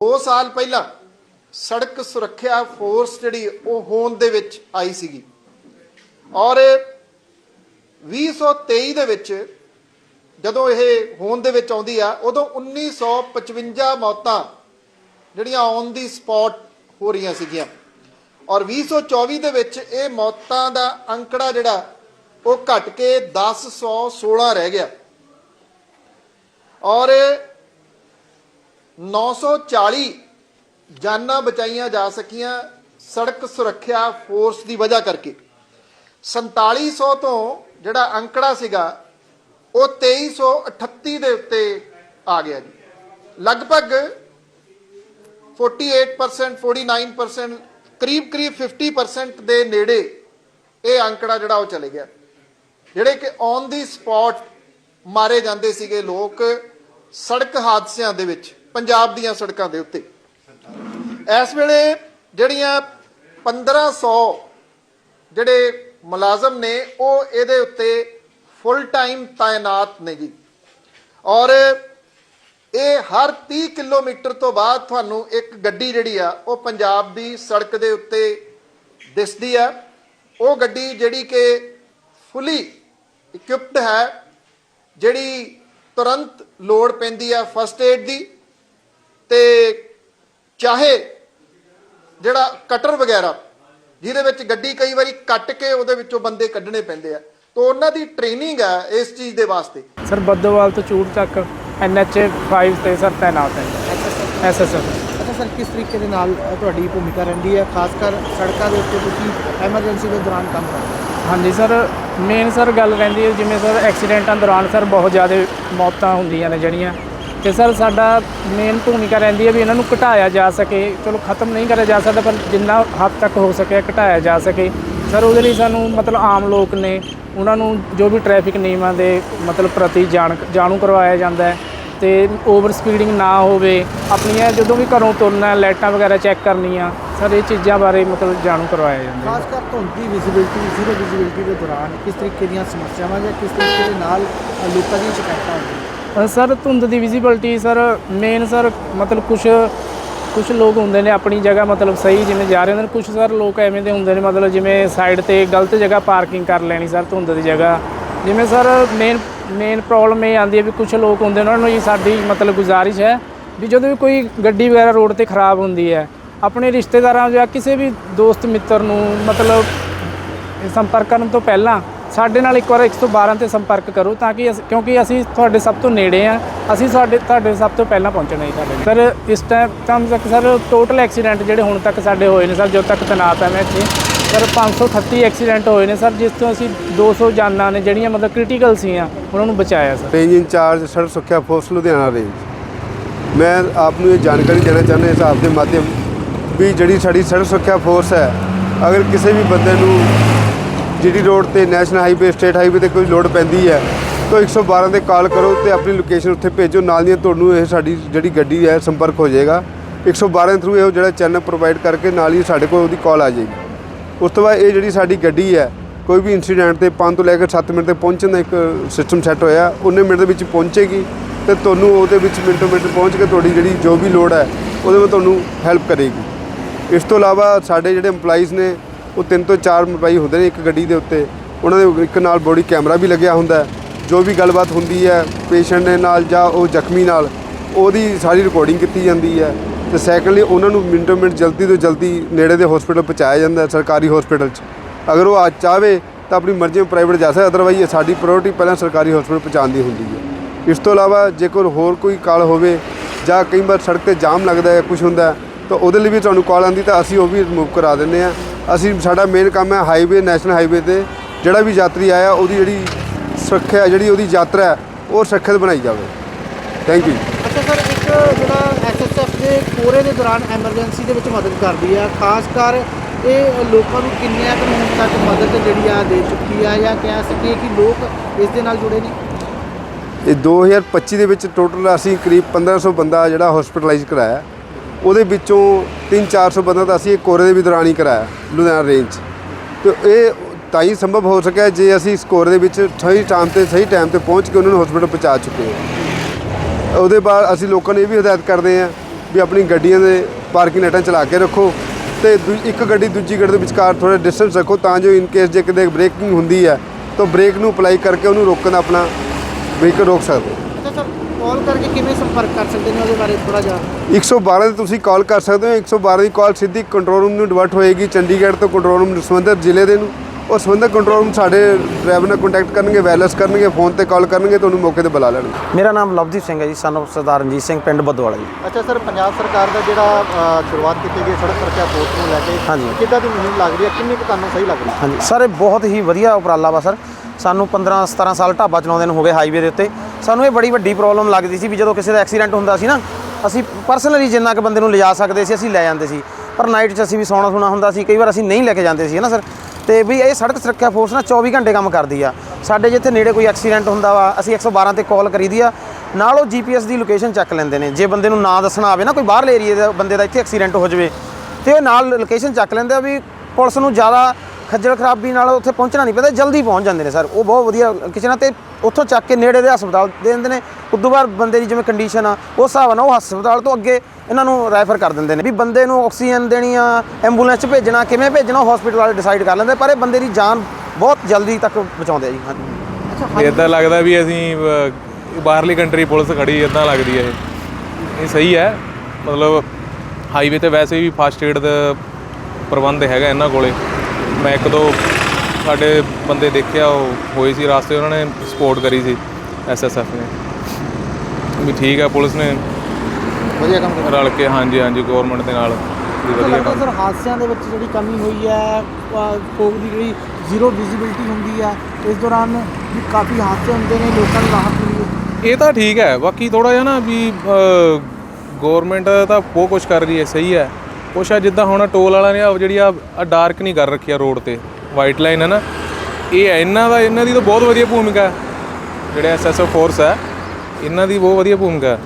2 ਸਾਲ ਪਹਿਲਾਂ ਸੜਕ ਸੁਰੱਖਿਆ ਫੋਰਸ ਜਿਹੜੀ ਉਹ ਹੋਂਦ ਦੇ ਵਿੱਚ ਆਈ ਸੀਗੀ। ਔਰ 2023 ਦੇ ਵਿੱਚ ਜਦੋਂ ਇਹ ਹੋਂਦ ਦੇ ਵਿੱਚ ਆਉਂਦੀ ਆ, ਉਦੋਂ 1955 ਮੌਤਾਂ ਜਿਹੜੀਆਂ ਔਨ ਦੀ ਸਪੌਟ ਹੋ ਰਹੀਆਂ ਸੀਗੀਆਂ। ਔਰ 2024 ਦੇ ਵਿੱਚ ਇਹ ਮੌਤਾਂ ਦਾ ਅੰਕੜਾ ਜਿਹੜਾ, ਉਹ ਘਟ ਕੇ 1016 ਰਹਿ ਗਿਆ। ਔਰ 940 ਜਾਨਾਂ ਬਚਾਈਆਂ ਜਾ ਸਕੀਆਂ ਸੜਕ ਸੁਰੱਖਿਆ ਫੋਰਸ ਦੀ ਵਜ੍ਹਾ ਕਰਕੇ। 4700 ਤੋਂ ਜਿਹੜਾ ਅੰਕੜਾ ਸੀਗਾ, ਉਹ 2338 ਦੇ ਉੱਤੇ ਆ ਗਿਆ ਜੀ। ਲਗਭਗ 48% 49% ਕਰੀਬ ਕਰੀਬ 50% ਦੇ ਨੇੜੇ ਇਹ ਅੰਕੜਾ ਜਿਹੜਾ ਉਹ ਚਲੇ ਗਿਆ। ਜਿਹੜੇ ਕਿ ਔਨ ਦੀ ਸਪੌਟ ਮਾਰੇ ਜਾਂਦੇ ਸੀਗੇ ਲੋਕ ਸੜਕ ਹਾਦਸਿਆਂ ਦੇ ਵਿੱਚ। ਪੰਜਾਬ ਦੀਆਂ ਸੜਕਾਂ ਦੇ ਉੱਤੇ। ਇਸ ਵੇਲੇ ਜਿਹੜੀਆਂ 1500 ਜਿਹੜੇ ਮੁਲਾਜ਼ਮ ਨੇ, ਉਹ ਇਹਦੇ ਉੱਤੇ ਫੁੱਲ ਟਾਈਮ ਤਾਇਨਾਤ ਨੇ ਜੀ। ਔਰ ਇਹ ਹਰ 30 ਕਿਲੋਮੀਟਰ ਤੋਂ ਬਾਅਦ ਤੁਹਾਨੂੰ ਇੱਕ ਗੱਡੀ ਜਿਹੜੀ ਆ, ਉਹ ਪੰਜਾਬ ਦੀ ਸੜਕ ਦੇ ਉੱਤੇ ਦਿਸਦੀ ਆ। ਉਹ ਗੱਡੀ ਜਿਹੜੀ ਕਿ ਫੁੱਲੀ ਇਕਵਿਪਡ ਹੈ, ਜਿਹੜੀ ਤੁਰੰਤ ਲੋੜ ਪੈਂਦੀ ਆ ਫਸਟ ਏਡ ਦੀ। ਤੇ ਚਾਹੇ ਜਿਹੜਾ ਕਟਰ ਵਗੈਰਾ ਜਿਹਦੇ ਵਿੱਚ ਗੱਡੀ ਕਈ ਵਾਰੀ ਕੱਟ ਕੇ ਉਹਦੇ ਵਿੱਚੋਂ ਬੰਦੇ ਕੱਢਣੇ ਪੈਂਦੇ ਆ ਤਾਂ ਉਹਨਾਂ ਦੀ ਟ੍ਰੇਨਿੰਗ ਹੈ ਇਸ ਚੀਜ਼ ਦੇ ਵਾਸਤੇ। ਸਰ ਬੱਦੋਵਾਲ ਤੋਂ ਚੂੜ ਤੱਕ ਐਨਐਚ 5 ਤੇ ਸਰ ਤੈਨਾਤ ਹੈ। ਐਸਐਸਐਫ ਅੱਛਾ ਸਰ ਕਿਸ ਤਰੀਕੇ ਦੇ ਨਾਲ ਤੁਹਾਡੀ ਭੂਮਿਕਾ ਰਹਿੰਦੀ ਹੈ ਖਾਸ ਕਰ ਸੜਕਾਂ ਦੇ ਉੱਤੇ ਤੁਸੀਂ ਐਮਰਜੈਂਸੀ ਦੇ ਦੌਰਾਨ ਕੰਮ ਕਰਦੇ ਹੋ? ਹਾਂਜੀ ਸਰ ਮੇਨ ਸਰ ਗੱਲ ਰਹਿੰਦੀ ਹੈ ਜਿਵੇਂ ਸਰ ਐਕਸੀਡੈਂਟਾਂ ਦੌਰਾਨ ਸਰ ਬਹੁਤ ਜ਼ਿਆਦਾ ਮੌਤਾਂ ਹੁੰਦੀਆਂ ਨੇ ਜਿਹੜੀਆਂ। ਤੇ ਸਰ ਸਾਡਾ ਮੇਨ ਭੂਮਿਕਾ ਰਹਿੰਦੀ ਹੈ ਵੀ ਇਹਨਾਂ ਨੂੰ ਘਟਾਇਆ ਜਾ ਸਕੇ। ਚਲੋ ਖਤਮ ਨਹੀਂ ਕਰਿਆ ਜਾ ਸਕਦਾ, ਪਰ ਜਿੰਨਾ ਹੱਦ ਤੱਕ ਹੋ ਸਕੇ ਘਟਾਇਆ ਜਾ ਸਕੇ। ਸਰ ਉਹਦੇ ਲਈ ਸਾਨੂੰ ਮਤਲਬ ਆਮ ਲੋਕ ਨੇ, ਉਹਨਾਂ ਨੂੰ ਜੋ ਵੀ ਟ੍ਰੈਫਿਕ ਨਿਯਮਾਂ ਦੇ ਮਤਲਬ ਪ੍ਰਤੀ ਜਾਣ ਜਾਣੂ ਕਰਵਾਇਆ ਜਾਂਦਾ ਹੈ ਤੇ ਓਵਰ ਸਪੀਡਿੰਗ ਨਾ ਹੋਵੇ, ਆਪਣੀਆਂ ਜਦੋਂ ਵੀ ਘਰੋਂ ਤੁਰਨਾ, ਲਾਈਟਾਂ ਵਗੈਰਾ ਚੈੱਕ ਕਰਨੀਆਂ, ਸਰ ਇਹ ਚੀਜ਼ਾਂ ਬਾਰੇ ਮਤਲਬ ਜਾਣੂ ਕਰਵਾਇਆ ਜਾਂਦਾ ਖਾਸ ਕਰ ਧੁੰਦ ਵਿਜ਼ਿਬਿਲਟੀ ਜ਼ੀਰੋ ਵਿਜ਼ਿਬਿਲਟੀ ਦੇ ਦੌਰਾਨ ਕਿਸ ਤਰੀਕੇ ਦੀਆਂ ਸਮੱਸਿਆਵਾਂ ਜਾਂ ਕਿਸ ਤਰੀਕੇ ਦੇ ਨਾਲ ਲੋਕਾਂ ਦੀਆਂ ਸ਼ਿਕਾਇਤਾਂ ਆਉਂਦੀਆਂ ਸਰ, ਧੁੰਦ ਦੀ ਵਿਜ਼ਿਬਿਲਟੀ ਸਰ ਮੇਨ ਸਰ, ਮਤਲਬ ਕੁਝ ਕੁਝ ਲੋਕ ਹੁੰਦੇ ਨੇ ਆਪਣੀ ਜਗ੍ਹਾ ਮਤਲਬ ਸਹੀ ਜਿਵੇਂ ਜਾ ਰਹੇ ਹੁੰਦੇ ਨੇ। ਕੁਝ ਸਰ ਲੋਕ ਐਵੇਂ ਦੇ ਹੁੰਦੇ ਨੇ ਮਤਲਬ ਜਿਵੇਂ ਸਾਈਡ ਤੇ ਗਲਤ ਜਗ੍ਹਾ ਪਾਰਕਿੰਗ ਕਰ ਲੈਣੀ ਸਰ, ਧੁੰਦ ਦੀ ਜਗ੍ਹਾ। ਜਿਵੇਂ ਸਰ ਮੇਨ ਮੇਨ ਪ੍ਰੋਬਲਮ ਇਹ ਆਉਂਦੀ ਹੈ ਵੀ ਕੁਝ ਲੋਕ ਹੁੰਦੇ ਨੇ, ਉਹਨਾਂ ਨੂੰ ਇਹ ਸਾਡੀ ਮਤਲਬ ਗੁਜ਼ਾਰਿਸ਼ ਹੈ ਵੀ ਜਦੋਂ ਵੀ ਕੋਈ ਗੱਡੀ ਵਗੈਰਾ ਰੋਡ ਤੇ ਖਰਾਬ ਹੁੰਦੀ ਹੈ, ਆਪਣੇ ਰਿਸ਼ਤੇਦਾਰਾਂ ਜਾਂ ਕਿਸੇ ਵੀ ਦੋਸਤ ਮਿੱਤਰ ਨੂੰ ਮਤਲਬ ਸੰਪਰਕ ਕਰਨ ਤੋਂ ਪਹਿਲਾਂ ਸਾਡੇ ਨਾਲ ਇੱਕ ਵਾਰ 112 ਤੇ ਸੰਪਰਕ ਕਰੋ ਤਾਂ ਕਿ ਅਸੀਂ- ਕਿਉਂਕਿ ਅਸੀਂ ਤੁਹਾਡੇ ਸਭ ਤੋਂ ਨੇੜੇ ਆ। ਅਸੀਂ ਸਾਡੇ, ਤੁਹਾਡੇ ਸਭ ਤੋਂ ਪਹਿਲਾਂ ਪਹੁੰਚਣਾ ਹੈ ਸਾਡੇ ਸਰ, ਇਸ ਟਾਈਮ ਤਾਂ ਤੱਕ ਸਰ ਟੋਟਲ ਐਕਸੀਡੈਂਟ ਜਿਹੜੇ ਹੁਣ ਤੱਕ ਸਾਡੇ ਹੋਏ ਨੇ ਸਰ, ਜਦੋਂ ਤੱਕ ਤਨਾਤ ਹੈ ਮੈਂ ਇੱਥੇ, ਸਰ 538 ਐਕਸੀਡੈਂਟ ਹੋਏ ਨੇ ਸਰ, ਜਿਸ ਤੋਂ ਅਸੀਂ 200 ਜਾਨਾਂ ਨੇ ਜਿਹੜੀਆਂ ਮਤਲਬ ਕ੍ਰਿਟੀਕਲ ਸੀਆਂ ਉਹਨਾਂ ਨੂੰ ਬਚਾਇਆ ਸਰ। ਰੇਂਜ ਇੰਚਾਰਜ ਸੜਕ ਸੁਰੱਖਿਆ ਫੋਰਸ ਲੁਧਿਆਣਾ ਰੇਂਜ ਮੈਂ ਆਪ ਨੂੰ ਇਹ ਜਾਣਕਾਰੀ ਦੇਣਾ ਚਾਹੁੰਦਾ ਇਸ ਆਪ ਦੇ ਮਾਧਿਅਮ ਵੀ ਜਿਹੜੀ ਸਾਡੀ ਸੜਕ ਸੁਰੱਖਿਆ ਫੋਰਸ ਹੈ, ਅਗਰ ਕਿਸੇ ਵੀ ਬੰਦੇ ਨੂੰ ਜਿਹੜੀ ਰੋਡ ਤੇ ਨੈਸ਼ਨਲ ਹਾਈਵੇ, ਸਟੇਟ ਹਾਈਵੇ ਤੇ ਕੋਈ ਲੋਡ ਪੈਂਦੀ ਹੈ, ਤਾਂ 112 ਤੇ ਕਾਲ ਕਰੋ ਤੇ ਆਪਣੀ ਲੋਕੇਸ਼ਨ ਉੱਥੇ ਭੇਜੋ। ਨਾਲ ਦੀਆਂ ਤੁਹਾਨੂੰ ਇਹ ਸਾਡੀ ਜਿਹੜੀ ਗੱਡੀ ਹੈ, ਸੰਪਰਕ ਹੋ ਜਾਏਗਾ। 112 ਦੇ ਥਰੂ ਇਹ ਜਿਹੜਾ ਚੈਨਲ ਪ੍ਰੋਵਾਈਡ ਕਰਕੇ ਨਾਲ ਹੀ ਸਾਡੇ ਕੋਲ ਉਹਦੀ ਕਾਲ ਆ ਜਾਏਗੀ। ਉਸ ਤੋਂ ਬਾਅਦ ਇਹ ਜਿਹੜੀ ਸਾਡੀ ਗੱਡੀ ਹੈ, ਕੋਈ ਵੀ ਇਨਸੀਡੈਂਟ ਤੇ 5 ਤੋਂ ਲੈ ਕੇ 7 ਮਿੰਟ ਤੇ ਪਹੁੰਚਣ ਦਾ ਇੱਕ ਸਿਸਟਮ ਸੈੱਟ ਹੋਇਆ, ਉਹਨੇ ਮਿੰਟ ਦੇ ਵਿੱਚ ਪਹੁੰਚੇਗੀ ਤੇ ਤੁਹਾਨੂੰ ਉਹਦੇ ਵਿੱਚ ਮਿੰਟੋ ਮਿੰਟ ਪਹੁੰਚ ਕੇ ਤੁਹਾਡੀ ਜਿਹੜੀ ਜੋ ਵੀ ਲੋੜ ਹੈ, ਉਹਦੇ ਵਿੱਚ ਤੁਹਾਨੂੰ ਹੈਲਪ ਕਰੇਗੀ। ਇਸ ਤੋਂ ਇਲਾਵਾ ਸਾਡੇ ਜਿਹੜੇ EMPLOYEES ਨੇ ਉਹ ਤਿੰਨ ਤੋਂ ਚਾਰ EMPLOYEE ਹੁੰਦੇ ਨੇ ਇੱਕ ਗੱਡੀ ਦੇ ਉੱਤੇ। ਉਹਨਾਂ ਦੇ ਇੱਕ ਨਾਲ ਬੋਡੀ ਕੈਮਰਾ ਵੀ ਲੱਗਿਆ ਹੁੰਦਾ ਜੋ ਵੀ ਗੱਲਬਾਤ ਹੁੰਦੀ ਹੈ ਪੇਸ਼ੈਂਟ ਦੇ ਨਾਲ ਜਾਂ ਉਹ ਜ਼ਖਮੀ ਨਾਲ, ਉਹਦੀ ਸਾਰੀ ਰਿਕਾਰਡਿੰਗ ਕੀਤੀ ਜਾਂਦੀ ਹੈ। ਤੇ ਸੈਕੰਡਲੀ ਉਹਨਾਂ ਨੂੰ ਮਿੰਟੋ ਮਿੰਟ ਜਲਦੀ ਤੋਂ ਜਲਦੀ ਨੇੜੇ ਦੇ ਹਸਪੀਟਲ ਪਹੁੰਚਾਇਆ ਜਾਂਦਾ ਸਰਕਾਰੀ ਹਸਪੀਟਲ 'ਚ। ਅਗਰ ਉਹ ਆ ਚਾਹਵੇ ਤਾਂ ਆਪਣੀ ਮਰਜ਼ੀ ਨਾਲ ਪ੍ਰਾਈਵੇਟ ਜਾ ਸਕਦਾ ਅਦਰਵਾਈਜ਼ ਸਾਡੀ ਪ੍ਰਾਇੋਰਟੀ ਪਹਿਲਾਂ ਸਰਕਾਰੀ ਹਸਪੀਟਲ ਪਹੁੰਚਾਉਣ ਦੀ ਹੁੰਦੀ ਹੈ। ਇਸ ਤੋਂ ਇਲਾਵਾ ਜੇਕਰ ਹੋਰ ਕੋਈ ਕਾਲ ਹੋਵੇ ਜਾਂ ਕਈ ਵਾਰ ਸੜਕ ਤੇ ਜਾਮ ਲੱਗਦਾ ਹੈ ਕੁਝ ਹੁੰਦਾ ਤਾਂ ਉਹਦੇ ਲਈ ਵੀ ਤੁਹਾਨੂੰ ਕਾਲ ਆਉਂਦੀ ਤਾਂ ਅਸੀਂ ਉਹ ਵੀ ਰਿਮੂਵ ਕਰਾ ਦਿੰਦੇ ਆ ਅਸੀਂ ਸਾਡਾ ਮੇਨ ਕੰਮ ਹੈ ਹਾਈਵੇ ਨੈਸ਼ਨਲ ਹਾਈਵੇ ਤੇ ਜਿਹੜਾ ਵੀ ਯਾਤਰੀ ਆਇਆ ਉਹਦੀ ਜਿਹੜੀ ਸੁਰੱਖਿਆ ਜਿਹੜੀ ਉਹਦੀ ਯਾਤਰਾ ਹੈ ਉਹ ਸੁਰੱਖਿਅਤ ਬਣਾਈ ਜਾਵੇ। ਥੈਂਕ ਯੂ ਅੱਛਾ ਸਰ ਇੱਕ ਜਿਹੜਾ ਐਸਐਸਐਫ ਦੇ ਕੋਰੇ ਦੇ ਦੌਰਾਨ ਐਮਰਜੈਂਸੀ ਦੇ ਵਿੱਚ ਮਦਦ ਕਰਦੀ ਆ ਖਾਸ ਕਰ ਇਹ ਲੋਕਾਂ ਨੂੰ ਕਿੰਨਿਆਂ ਕੁ ਹੁਣ ਤੱਕ ਮਦਦ ਜਿਹੜੀ ਆ ਦੇ ਚੁੱਕੀ ਆ ਜਾਂ ਕਹਿ ਸਕੀਏ ਕਿ ਲੋਕ ਇਸ ਦੇ ਨਾਲ ਜੁੜੇ ਨੇ? ਇਹ 2025 ਦੇ ਵਿੱਚ ਟੋਟਲ ਅਸੀਂ ਕਰੀਬ 1500 ਬੰਦਾ ਜਿਹੜਾ ਹਸਪੀਟਲਾਈਜ਼ ਕਰਾਇਆ। ਉਹਦੇ ਵਿੱਚੋਂ 3-400 ਬੰਦਾ ਤਾਂ ਅਸੀਂ ਇਹ ਕੋਰੇ ਦੇ ਵੀ ਦੌਰਾਨ ਹੀ ਕਰਾਇਆ, ਲੁਧਿਆਣਾ ਰੇਂਜ 'ਚ। ਤੇ ਇਹ ਤਾਂ ਹੀ ਸੰਭਵ ਹੋ ਸਕਿਆ ਜੇ ਅਸੀਂ ਇਸ ਕੋਰੇ ਦੇ ਵਿੱਚ ਸਹੀ ਟਾਈਮ ਤੇ, ਸਹੀ ਟਾਈਮ ਤੇ ਪਹੁੰਚ ਕੇ ਉਹਨਾਂ ਨੂੰ ਹਸਪੀਟਲ ਪਹੁੰਚਾ ਚੁੱਕੇ ਹਾਂ ਉਹਦੇ ਬਾਅਦ ਅਸੀਂ ਲੋਕਾਂ ਨੂੰ ਇਹ ਵੀ ਹਦਾਇਤ ਕਰਦੇ ਹਾਂ ਵੀ ਆਪਣੀ ਗੱਡੀਆਂ ਦੇ ਪਾਰਕਿੰਗ ਲਾਈਟਾਂ ਚਲਾ ਕੇ ਰੱਖੋ ਤੇ ਦੂ- ਇੱਕ ਗੱਡੀ ਦੂਜੀ ਗੱਡੀ ਦੇ ਵਿਚਕਾਰ ਥੋੜਾ ਡਿਸਟੈਂਸ ਰੱਖੋ ਤਾਂ ਜੋ ਇਨ ਕੇਸ ਜੇ ਕਿਤੇ ਬ੍ਰੇਕਿੰਗ ਹੁੰਦੀ ਹੈ ਤਾਂ ਬ੍ਰੇਕ ਨੂੰ ਅਪਲਾਈ ਕਰਕੇ ਉਹਨੂੰ ਰੋਕਣ ਦਾ ਆਪਣਾ ਵਹੀਕਲ ਰੋਕ ਸਕਦੇ ਸਰ ਕਾਲ ਕਰਕੇ ਕਿਵੇਂ ਸੰਪਰਕ ਕਰ ਸਕਦੇ ਨੇ ਉਹਦੇ ਬਾਰੇ ਥੋੜਾ ਜਿਹਾ? 112 ਤੇ ਤੁਸੀਂ ਕਾਲ ਕਰ ਸਕਦੇ ਹੋ 112 ਦੀ ਕਾਲ ਸਿੱਧੀ ਕੰਟਰੋਲ ਰੂਮ ਨੂੰ ਡਿਵਰਟ ਹੋਏਗੀ ਚੰਡੀਗੜ੍ਹ ਤੋਂ ਕੰਟਰੋਲ ਰੂਮ ਸੰਬੰਧਿਤ ਜ਼ਿਲ੍ਹੇ ਦੇ ਨੂੰ। ਉਹ ਸੰਬੰਧਿਤ ਕੰਟਰੋਲ ਰੂਮ ਸਾਡੇ ਡਰਾਈਵਰ ਨਾਲ ਕੰਟੈਕਟ ਕਰਨਗੇ ਵਾਇਰਲੈਸ ਕਰਨਗੇ ਫੋਨ ਤੇ ਕਾਲ ਕਰਨਗੇ ਤੁਹਾਨੂੰ ਮੌਕੇ ਤੇ ਬੁਲਾ ਲੈਣਗੇ। ਮੇਰਾ ਨਾਮ ਲਵਦੀਪ ਸਿੰਘ ਹੈ ਜੀ ਸਨ of ਸਰਦਾਰ ਰਣਜੀਤ ਸਿੰਘ ਪਿੰਡ ਬੱਦੋਵਾਲਾ ਜੀ। ਅੱਛਾ ਸਰ ਪੰਜਾਬ ਸਰਕਾਰ ਦਾ ਜਿਹੜਾ ਅ, ਸ਼ੁਰੂਆਤ ਕੀਤੀ ਗਈ ਸੜਕ ਸੁਰੱਖਿਆ ਫੋਰਸ ਨੂੰ ਲੈ ਕੇ ਹਾਂਜੀ। ਕਿੱਦਾਂ ਦੀ ਮੁਹਿੰਮ ਲੱਗ ਰਹੀ ਹੈ? ਕਿੰਨੀ ਕੁ ਤੁਹਾਨੂੰ ਸਹੀ ਲੱਗ ਰਹੀ ਹੈ? ਹਾਂਜੀ। ਸਰ ਇਹ ਬਹੁਤ ਹੀ ਵਧੀਆ ਉਪਰਾਲਾ ਵਾ ਸਰ। ਸਾਨੂੰ 15 17 ਸਾਲ ਢਾਬਾ ਚਲਾਉਂਦੇ ਨੂੰ ਹੋ ਗਏ ਹਾਈਵੇ ਦੇ ਉੱਤੇ। ਸਾਨੂੰ ਇਹ ਬੜੀ ਵੱਡੀ ਪ੍ਰੋਬਲਮ ਲੱਗਦੀ ਸੀ ਵੀ ਜਦੋਂ ਕਿਸੇ ਦਾ ਐਕਸੀਡੈਂਟ ਹੁੰਦਾ ਸੀ ਨਾ, ਅਸੀਂ ਪਰਸਨਲੀ ਜਿੰਨਾ ਕੁ ਬੰਦੇ ਨੂੰ ਲਿਜਾ ਸਕਦੇ ਸੀ, ਅਸੀਂ ਲੈ ਜਾਂਦੇ ਸੀ। ਪਰ ਨਾਈਟ 'ਚ ਅਸੀਂ ਵੀ ਸੌਣਾ ਸੁਣਾ ਹੁੰਦਾ ਸੀ, ਕਈ ਵਾਰ ਅਸੀਂ ਨਹੀਂ ਲੈ ਕੇ ਜਾਂਦੇ ਸੀ, ਹੈ ਨਾ ਸਰ ਤੇ ਵੀ ਇਹ ਸੜਕ ਸੁਰੱਖਿਆ ਫੋਰਸ ਨਾ 24 ਘੰਟੇ ਕੰਮ ਕਰਦੀ ਆ। ਸਾਡੇ ਜਿੱਥੇ ਨੇੜੇ ਕੋਈ ਐਕਸੀਡੈਂਟ ਹੁੰਦਾ ਵਾ, ਅਸੀਂ 112 ਤੇ ਕਾਲ ਕਰੀਦੀ ਆ। ਨਾਲ ਉਹ ਜੀਪੀਐਸ ਦੀ ਲੋਕੇਸ਼ਨ ਚੱਕ ਲੈਂਦੇ ਨੇ। ਜੇ ਬੰਦੇ ਨੂੰ ਨਾ ਦੱਸਣਾ ਆਵੇ ਨਾ, ਕੋਈ ਬਾਹਰਲੇ ਏਰੀਏ ਦਾ ਬੰਦੇ ਦਾ ਇੱਥੇ ਐਕਸੀਡੈਂਟ ਹੋ ਜਾਵੇ, ਤੇ ਉਹ ਨਾਲ ਲੋਕੇਸ਼ਨ ਚੱਕ ਲੈਂਦੇ ਆ ਵੀ ਪੁਲਿਸ ਨੂੰ ਜ਼ਿਆਦਾ ਖੱਜਲ ਖਰਾਬੀ ਨਾਲ ਉੱਥੇ ਪਹੁੰਚਣਾ ਨਹੀਂ ਪੈਂਦਾ ਜਲਦੀ ਪਹੁੰਚ ਜਾਂਦੇ ਨੇ ਸਰ। ਉਹ ਬਹੁਤ ਵਧੀਆ ਕਿਸੇ ਨਾਲ ਤੇ ਉੱਥੋਂ ਚੱਕ ਕੇ ਨੇੜੇ ਦੇ ਹਸਪਤਾਲ ਦੇ ਦਿੰਦੇ ਨੇ। ਉਦੋਂ ਬਾਅਦ ਬੰਦੇ ਦੀ ਜਿਵੇਂ ਕੰਡੀਸ਼ਨ ਆ ਉਸ ਹਿਸਾਬ ਨਾਲ ਉਹ ਹਸਪਤਾਲ ਤੋਂ ਅੱਗੇ ਇਹਨਾਂ ਨੂੰ ਰੈਫਰ ਕਰ ਦਿੰਦੇ ਨੇ ਵੀ ਬੰਦੇ ਨੂੰ ਆਕਸੀਜਨ ਦੇਣੀ ਆ ਐਂਬੂਲੈਂਸ 'ਚ ਭੇਜਣਾ ਕਿਵੇਂ ਭੇਜਣਾ ਉਹ ਹਸਪੀਟਲ ਵਾਲੇ ਡਿਸਾਈਡ ਕਰ ਲੈਂਦੇ ਪਰ ਇਹ ਬੰਦੇ ਦੀ ਜਾਨ ਬਹੁਤ ਜਲਦੀ ਤੱਕ ਬਚਾਉਂਦੇ ਆ ਜੀ ਹਾਂਜੀ। ਇਦਾਂ ਲੱਗਦਾ ਵੀ ਅਸੀਂ ਬਾਹਰਲੀ ਕੰਟਰੀ ਪੁਲਿਸ ਖੜੀ ਇਦਾਂ ਲੱਗਦੀ ਹੈ ਇਹ। ਇਹ ਸਹੀ ਹੈ। ਮਤਲਬ ਹਾਈਵੇ ਤੇ ਵੈਸੇ ਵੀ ਫਾਸਟ ਏਡ ਦਾ ਪ੍ਰਬੰਧ ਹੈਗਾ ਇਹਨਾਂ ਕੋਲੇ। ਮੈਂ ਇੱਕ ਦੋ ਸਾਡੇ ਬੰਦੇ ਦੇਖਿਆ ਉਹ ਹੋਏ ਸੀ ਰਾਸਤੇ ਉਹਨਾਂ ਨੇ ਸਪੋਰਟ ਕਰੀ ਸੀ ਐਸਐਸਐਫ ਨੇ। ਵੀ ਠੀਕ ਹੈ ਪੁਲਿਸ ਨੇ ਵਧੀਆ ਕੰਮ ਕਰ ਰਲ ਕੇ ਹਾਂਜੀ ਹਾਂਜੀ ਗਵਰਨਮੈਂਟ ਦੇ ਨਾਲ ਵੀ ਵਧੀਆ ਲੱਗਦਾ ਕੰਮ। ਸਰ ਹਾਦਸਿਆਂ ਦੇ ਵਿੱਚ ਜਿਹੜੀ ਕਮੀ ਹੋਈ ਹੈ ਫੋਗ ਦੀ ਜਿਹੜੀ ਜ਼ੀਰੋ ਵਿਜ਼ਿਬਿਲਟੀ ਹੁੰਦੀ ਹੈ ਇਸ ਦੌਰਾਨ ਵੀ ਕਾਫੀ ਹਾਦਸੇ ਹੁੰਦੇ ਨੇ ਲੋਕਾਂ ਨੂੰ ਰਾਹਤ ਮਿਲੀ ਹੈ। ਇਹ ਤਾਂ ਠੀਕ ਹੈ ਬਾਕੀ ਥੋੜਾ ਜਿਹਾ ਨਾ ਵੀ ਗਵਰਨਮੈਂਟ ਤਾਂ ਬਹੁਤ ਕੁਝ ਕਰ ਰਹੀ ਹੈ ਸਹੀ ਹੈ। ਕੁਛ ਆ ਜਿੱਦਾਂ ਹੁਣ ਟੋਲ ਵਾਲਾ ਨੇ ਆਹ ਜਿਹੜੀ ਆ ਡਾਰਕ ਨਹੀਂ ਕਰ ਰੱਖੀ ਆ ਰੋਡ ਤੇ ਵਾਈਟ ਲਾਈਨ ਹੈ ਨਾ। ਇਹ ਹੈ ਇਹਨਾਂ ਦਾ, ਇਹਨਾਂ ਦੀ ਤਾਂ ਬਹੁਤ ਵਧੀਆ ਭੂਮਿਕਾ ਹੈ। ਜਿਹੜੇ ਐਸਐਸਓ ਫੋਰਸ ਹੈ, ਇਹਨਾਂ ਦੀ ਬਹੁਤ ਵਧੀਆ ਭੂਮਿਕਾ ਹੈ।